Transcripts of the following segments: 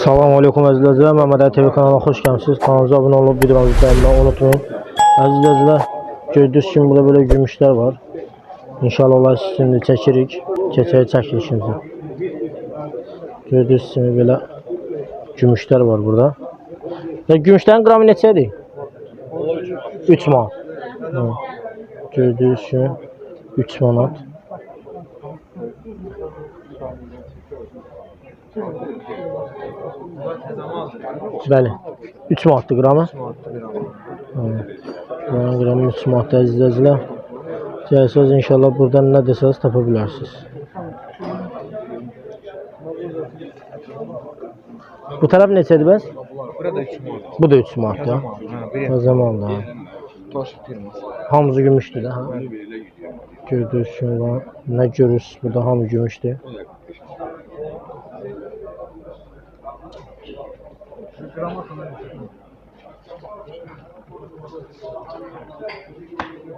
Salam aleykum əziz izləyicilər. Məmməd TV kanalına xoş gəlmisiniz. Kanalımıza abunə olub videomuzu bəyənməyi unutmayın. Əziz izləyicilər, gördüyünüz kimi burada belə gümüşlər var. İnşallah onlar sizin də çəkirik. Keçək çəkilişimizi. Gördüyünüz kimi belə gümüşlər var burada. Və gümüşlərin qramı neçədir? 3 manat. Gördüyünüz kimi 3 manat. Bəli. 3 manatdır qramı. Bunun qramı 3 manatdır əziz izləyicilər. Gəlsəz inşallah buradan nə desəz tapa bilərsiniz. Bu tərəf neçədir bəs? Burada 3 manat. Bu da 3 manatdır. O zaman da. toş firması. Hamısı gümüşdür də. Ha? Gördüyünüz kimi. Nə görürsünüz burada hamı gümüşdür.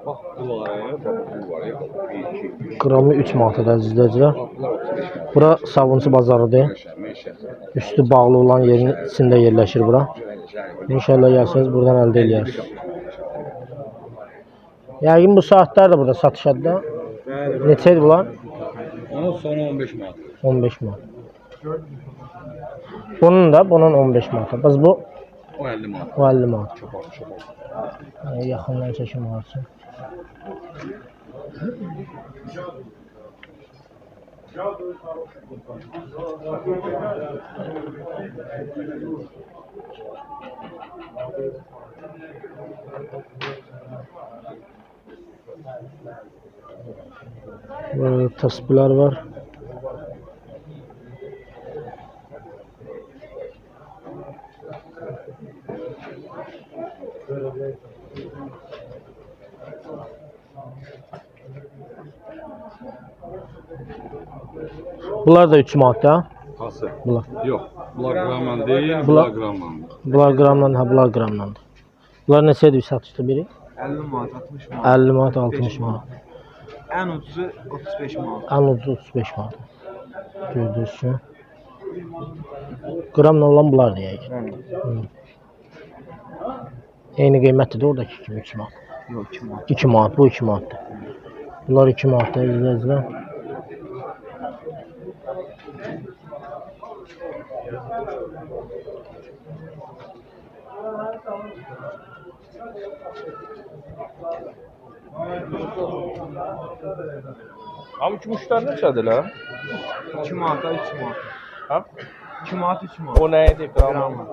Bak bu var ya, bak bu var ya, bak 1, 2, 3, Qramı 3 manatdır əziz izləyicilər. bunlar 35 manat. Bura Sabunçu bazarıdır. Üstü bağlı olan yerin içində yerləşir bura. İnşallah gəlsəniz buradan əldə eləyərsiniz. Yəqin bu saatlər də burada satışadır da. Bəli. Neçədir bunlar? Onun sonu 15 manat. 15 manat. Bunun da bunun 15 manat. Biz bu O 50 manat. o 50 manat. Çok az, çok az. Çəkim var üçün. Böyle tasbihler var. Bunlar da 3 manat da. Hası. Bunlar. Yok. Bunlar gramman değil, Bunlar- gramman. Bunlar qramdan, ha bunlar qramdandır. Bunlar neçədir satışda biri? 50 manat, 60 manat. 50 manat, 60 manat. En ucuzu 35 manat. En ucuz 35 manat. Gördüğünüz gibi. Qramla olan bunlar deyək. Yani. Eyni qiymətlidir oradakı kimi 2 manat. Yok 2 manat. 2 manat, bu 2 manatdır. Bunlar 2 manatdır izləyicilər. Ama gümüşler neçədir lan? 2 manata 3 manat. Ha? 2 manat 3 manat. O neydi gram? Gram.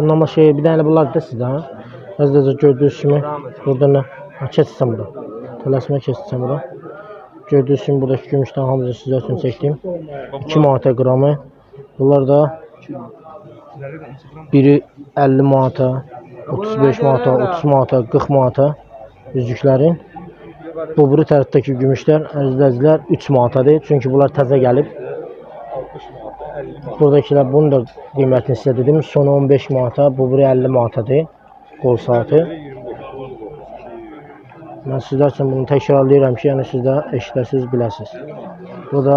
Bundan başqa bir dənə bunlar da sizdə ha. Əzizəcə gördüyünüz kimi burada nə? Ha, keçsəm bura. Tələsmə keçsəm bura. Gördüyünüz kimi buradakı gümüşdən hamısını sizə üçün çəkdim. 2 manata qramı. Bunlar da biri 50 manata, 35 manata, 30 manata, 40 manata üzüklərin. Bu biri tərəfdəki gümüşlər əzizlər 3 manatadır. Çünki bunlar təzə gəlib. Buradakilər bunun da qiymətini sizə dedim. Sonu 15 manata, bu biri 50 manatadır. Qol saatı. Mən sizlər üçün bunu təkrarlayıram ki, yəni siz də eşidəsiniz, biləsiniz. Bu da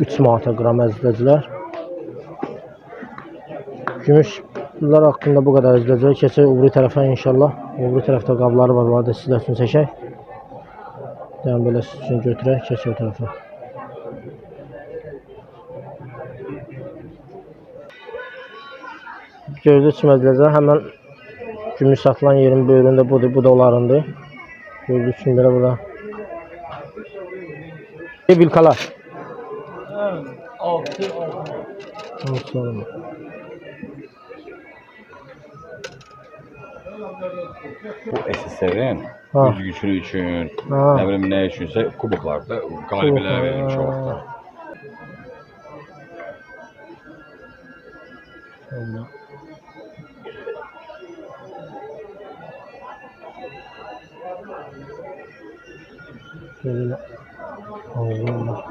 3 manata qram əzizləyicilər. Gümüşlər haqqında bu qədər əzizləyicilər. Keçək biri tərəfə inşallah. Biri tərəfdə qabları var, var da sizlər üçün çəkək. Yəni belə siz üçün götürək, keçək o tərəfə. Gördüyünüz kimi əzizləyicilər, həmən gümüş satılan yerin böyründə budur, bu da onlarındır. Gördüyünüz kimi belə burada. Altı, Altı olma. Bu SSR'in güçlü üçün, Ha. ne bileyim ne üçünse kubuklarda galibeler verir çoğunlukla. Olma. Şöyle Allah.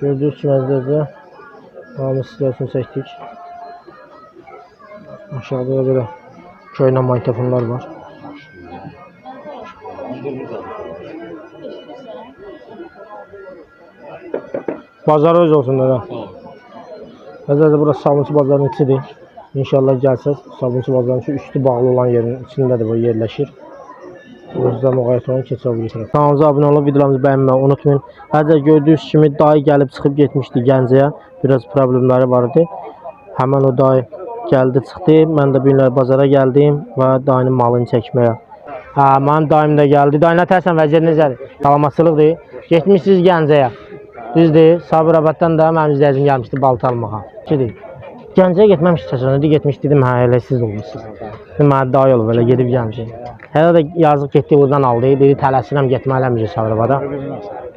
Gördüyünüz kimi əzizlər, hamı sizlər üçün çəkdik. Aşağıda da böyle köynə magnitofonlar var. Bazar öz olsun da. Nəzərdə burası Sabunçu bazarının içidir. İnşallah gəlsəz Sabunçu bazarının içi üstü bağlı olan yerin içindədir bu yerləşir. Özünüzə müğayət olun keçə bilirsiniz. Kanalımıza abunə olub videolarımızı bəyənməyi unutmayın. Hətta gördüyünüz kimi dayı gəlib çıxıb getmişdi Gəncəyə. Biraz problemləri var idi. Həmən o dayı gəldi çıxdı. Mən də günlər bazara gəldim və dayının malını çəkməyə. Hə, mənim dayım da gəldi. Dayı nə tərsən vəziyyət necədir? Salamatçılıqdır. Getmişsiniz Gəncəyə. Düzdür. Sabirabaddan da mənim izləyicim gəlmişdi balta almağa. Kidir. Gəncəyə getməmiş. İndi getmiş dedim, hə, elə siz olmusunuz. Dedim, mənə dayı olub elə gedib Gəncəyə. Hələ də yazıq getdi oradan aldı. Dedi, tələsirəm getməliyəm Sabirabada.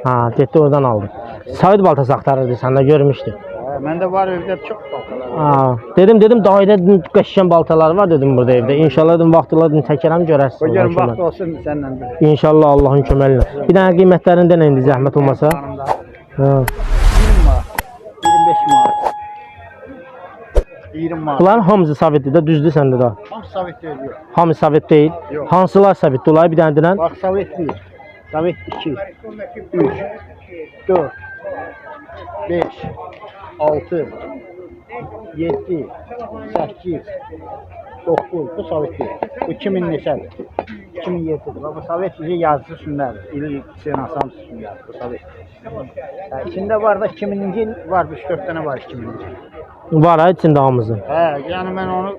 Ha, getdi oradan aldı. Said baltası axtarırdı, sən də görmüşdün. Məndə var evdə çox baltalar. Ha, dedim dedim dayıda dedim, qəşəng baltalar var dedim burada evdə. İnşallah dedim vaxtlar dedim çəkərəm görərsiz. Qoy görüm Allahın vaxt olsun səndən bir. İnşallah Allahın köməyi ilə. Bir dənə qiymətlərində nə indi zəhmət olmasa? Ha. 20 manat, 25 manat. 20 manat. Bunların hamısı sovetdir də, düzdür səndə də. Tam Sovet deyil. yox. Hamı sovet deyil. Yox. Hansılar sovetdir? Olar bir dənə denən. Bax Sovet 1, Sovet 2, 3, 4, 5, 6, 7, 8, 9. Bu Sovet deyil. Bu 2000 neçədir? 2007'dir. Bax, Bu Sovet bizi yazısı sünnədir. İl Hüseyin Hasan sünnədir. Bu Sovet. Ha, içində var da 2000-ci il var, 3-4 dənə var 2000-ci. Var ha içində hamısı. Hə, yəni mən onu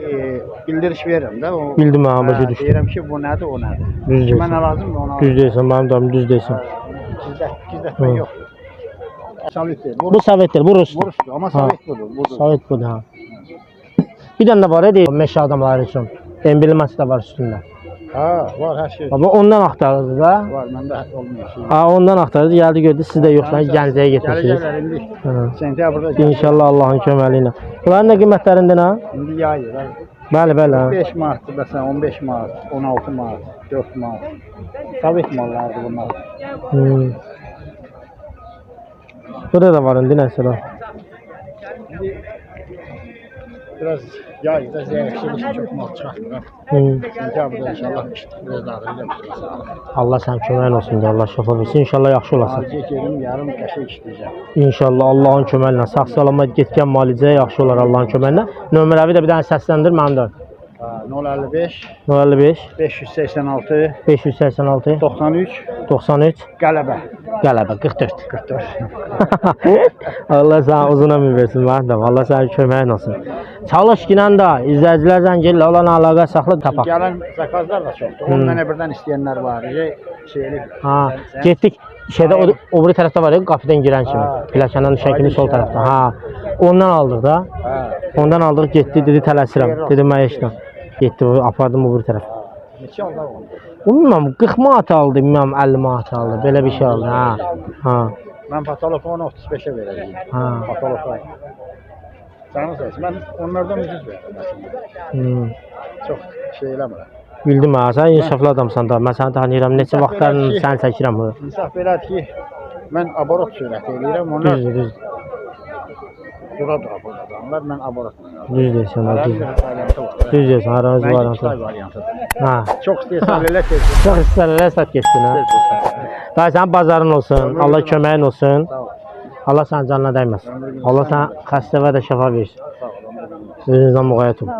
e, bildiriş verirəm də. O, Bildim ha, Hə, düşdüm. Deyirəm ki, bu nədir, o nədir. Düz Kimə deyirsən. nə lazımdır, onu Düz alırım. deyirsən, mənim dayım düz gizlətmək Hı. yoxdur. Sovet deyil. Bu sovetdir, bu rusdur. Vuruşdur, amma Ha. Sovet budur. budur. Sovet budur ha. Bir dənə də var ya deyir, meşə adamları üçün. Embleması da var üstündə. Ha, var hər şey. Baba ondan axtarırdı da. Var, məndə olmuyor şey. Ha ondan axtarırdı, gəldi gördü siz də yoxsan Gəncəyə getmişsiniz. Gələcəklər indi. Sentyabrda. İnşallah Allahın köməyi ilə. Bunların nə qiymətlərində nə? İndi yayır. Bəli, bəli. ha. 5 manatdır məsələn, 15 manat, 16 manat, 4 manat. Sovet mallardır bunlar. Hmm. Burada da var indi nəsə. Biraz yayır da zəifçilik çox mal çıxartmır. ha. Sentyabrda inşallah biraz dağılacaq. Allah sənin köməyin olsun Allah şəfa versin. İnşallah yaxşı olasan. Harcıya gedim, yarım qəşəng işləyəcəm. İnşallah Allahın köməyi ilə sağ salamat getkən müalicəyə yaxşı olar Allahın köməyi ilə. Nömrəvi də bir dənə səsləndir mənim də. Ha, 055 055 586 586 93 93 qələbə. qələbə 44. 44. Allah sənə uzun ömür versin mənim. Allah sənin köməyin olsun. Çalış ki də izləyicilər zəngillə olan əlaqə saxla tapaq. Gələn zakazlar da çoxdur. 10 dənə birdən istəyənlər var. Şey, şeylik. Ha, Sən- getdik. Şeydə o, o biri tərəfdə var ya, qapıdan girən kimi. Pilləkəndən düşən kimi sol tərəfdə. Ha. Ondan aldıq da. Ha. Ondan aldıq, getdi, dedi tələsirəm. Dedim mən işlə. Getdi, o- apardım o biri tərəf. Neçə aldı? Bilmirəm, 40 manat aldı, bilmirəm 50 manat aldı. Belə bir şey aldı. Ha. Ha. Mən patologonu 35-ə verəcəyim. Ha. Patoloqa. Canı sağ olsun. Mən onlardan ucuz verdim əslində. Hmm. Çox şey eləmirəm. Bildim ha, sən insaflı adamsan da. Mən səni tanıyıram. Neçə vaxtdan belə ki- sən çəkirəm. İnsaf belədir ki, mən aborot sürəti eləyirəm. Onlar Düzdür, düz. dura dura burada adamlar. Mən aborotla yazıram. Düz deyirsən, ha, variantı var. Variantıdır. Ha. Çox istəyirsən elə tez. Çox istərlər sat getsin ha. Dayı sənin bazarın olsun. Allah köməyin olsun. Allah sənin canına dəyməsin. Allah sənə xəstə və də şəfa versin. Özünüzdən müğayət olun.